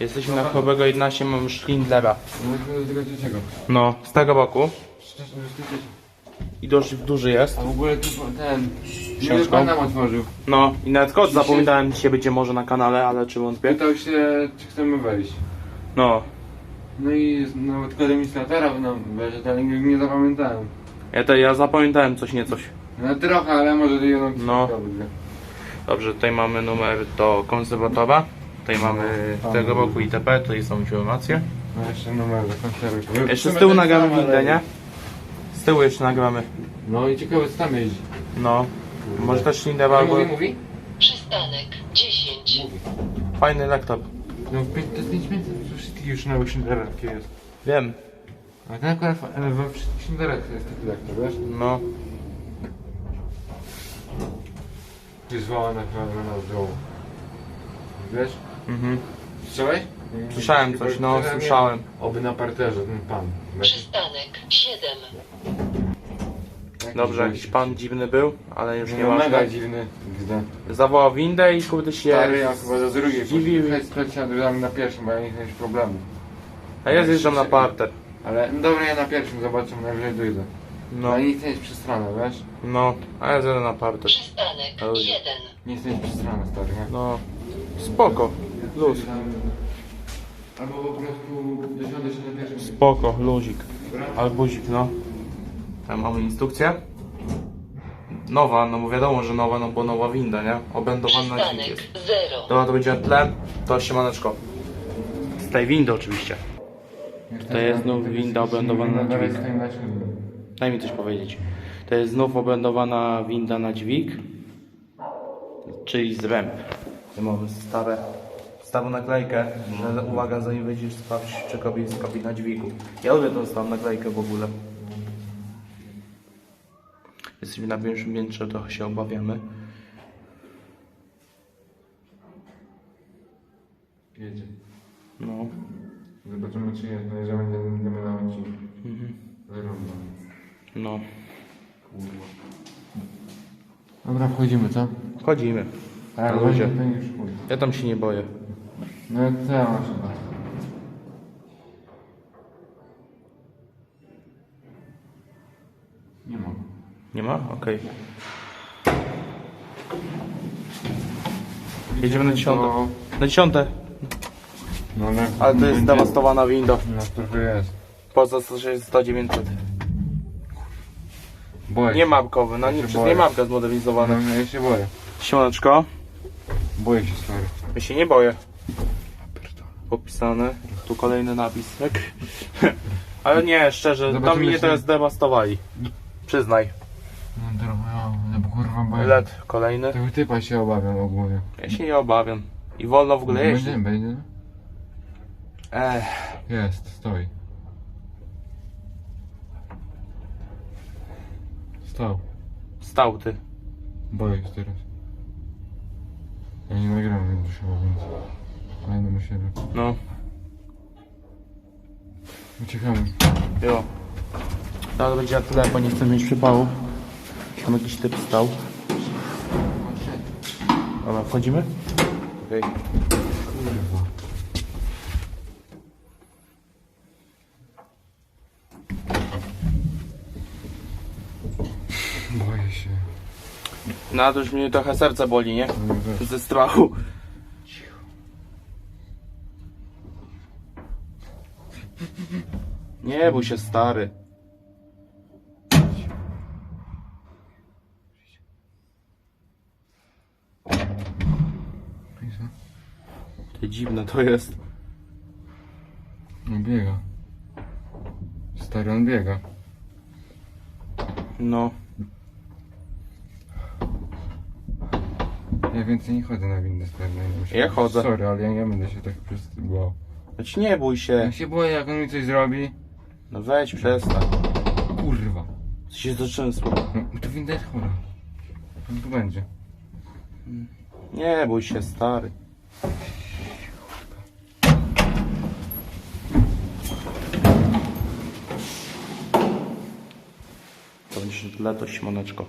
Jesteśmy na Chorobego 11, mamy Schindlera. No do tego. No, z tego boku. Że ty I dość duży jest. A w ogóle tu ten... Książką? Książką? Pan nam otworzył. No, i nawet kod zapominałem, dzisiaj będzie może na kanale, ale czy wątpię? Pytał się, czy chcemy wejść. No, No i nawet kod administratora nam wyszedł, ale nie, nie zapamiętałem. ja, to, ja zapamiętałem coś nie coś. No trochę, ale może to jedną No. Dobrze, tutaj mamy numer do konserwatora. Tutaj mamy z tego roku ITP, tutaj są informacje. No jeszcze numer konserwy. Jeszcze z tyłu nagramy windę, nie? Z tyłu jeszcze nagramy. No i ciekawe co tam jeździ. No, może też Ale albo mówi, mówi? Przystanek 10. Mówi. fajny laptop. No pięć- to jest 5 metrów, to wszystkich już nowych szynderach jest. Wiem, A ten akurat fa- ale we wszystkich szynderach jest taki lektor, wiesz? no. Jest woła na pewno z dołu. Wiesz? Mhm. Słyszałeś? Słyszałem coś, no, słyszałem. Oby na parterze ten pan. Przystanek 7. Taki Dobrze, jakiś gość. pan dziwny był, ale już nie No ma. mega dziwny. Gzda. Zawołał windę i kurde się Stary, ja chyba za drugiej zdziwił. poszedłem. Chodź, sprawdziłem na pierwszym, bo ja nie chcę mieć problemu. A ja zjeżdżam na parter. Ale no dobra, ja na pierwszym zobaczę, najwyżej dojdę. No, Ale nie chcę mieć przestronę, wiesz? no, a ja zjadę na parter. Przystanek Dobrze. 1. Nie chcę mieć przestronę, stary, nie? No, spoko, luz. Albo po prostu dosiądę się na pierwszym. Spoko, luzik. Albuzik, no. Tam mamy instrukcję. Nowa, no bo wiadomo, że nowa, no bo nowa winda, nie? Obędowana na dźwig Przystanek jest. 0. Dobra, to będzie na tle, to siemaneczko. Z tej windy oczywiście. To jest znów winda oblendowana na dźwig. Daj mi coś powiedzieć. To jest znów oblendowana winda na dźwig, czyli zręb. Tu mamy stare, starą naklejkę, że uwaga, zanim wejdziesz, sprawdź, czy kobi jest na dźwigu. Ja lubię tą starą naklejkę w ogóle. Jesteśmy na pierwszym piętrze, trochę się obawiamy. Jedzie. No, Zobaczymy czy jest, no jeżeli będzie, będziemy na odcinku. Wyrąba. no. Kurwa. Dobra, wchodzimy, co? Chodzimy. A, ludzie. To już chuj. Ja tam się nie boję. No co ja masz chyba? Nie mogę. Nie ma? Okej. Jedziemy na dziesiąte. Na dziesiąte. No, na, Ale to jest zdewastowana winda. No trochę jest. Poza 100 900. Boję Nie się. mapkowy, no nie, się przez boję. nie mapka No, zmodernizowana. no, ja się boję. Siemaneczko. Boję się stary. Ja się nie boję. Popisane. Tu kolejny napis. Tak. Ale nie, szczerze, tam Zobaczymy mnie się. teraz zdewastowali. Przyznaj. No trochę, no kurwa boję. LED kolejny. Tego typa się obawiam ogólnie. Ja się nie obawiam. I wolno w ogóle jeździć. Będzie, będzie. Ech, Jest, stoi. Stał. stał ty. Boję się teraz. Ja nie nagram chyba, więc... Ale będę musiał. No, Uciekamy. jo. To będzie na tyle, bo nie chcę mieć przypału. Tam jakiś typ stał. Dobra, wchodzimy? Okej. Kurwa. Boję się. No to już mnie trochę serce boli, nie? Weź. Ze strachu. Nie bój się stary. To dziwne to jest. No biega. Stary on biega. No. Ja więcej nie chodzę na windę muszę- Ja chodzę. Sorry, ale ja nie będę się tak przez bał. Znaczy nie bój się. Ja się boję jak on mi coś zrobi. No weź przestań. Kurwa. Co się zaczęsło. No to winda jest chora. On tu będzie. Nie bój się stary. To będzie źle to śmoneczko.